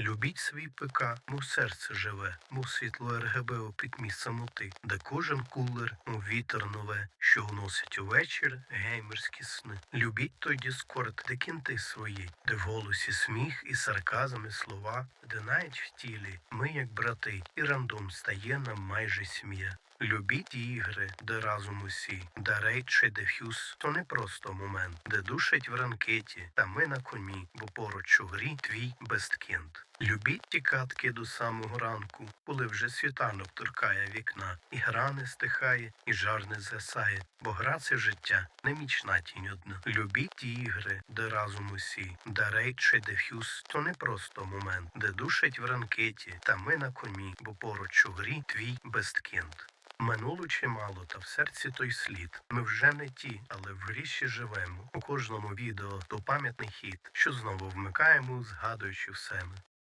Любіть свій ПК, мов серце живе, мов світло РГБ у пітьмі самоти, де кожен кулер, мов вітер нове, що вносить увечір геймерські сни. Любіть той Діскорд, де кінти свої, де в голосі сміх і сарказм, і слова, де навіть в тілі ми, як брати, і рандом стає нам майже сім'я. Любіть ігри, де разом усі, де рейд чи дефюз, то не просто момент, де душать в ранкеті, та ми на коні, бо поруч у грі твій бесткент. Любіть ті катки до самого ранку, коли вже світанок торкає вікна, і гра не стихає, і жар не згасає, бо гра це життя, не мічна тінь одна. Любіть ігри, де разом усі, де рейд чи дефюз, то не просто момент, де душать в ранкеті, та ми на коні, бо поруч у грі твій бесткент. Минуло чимало, та в серці той слід. Ми вже не ті, але в ріші живемо. У кожному відео то пам'ятний хід, що знову вмикаємо, згадуючи все ми.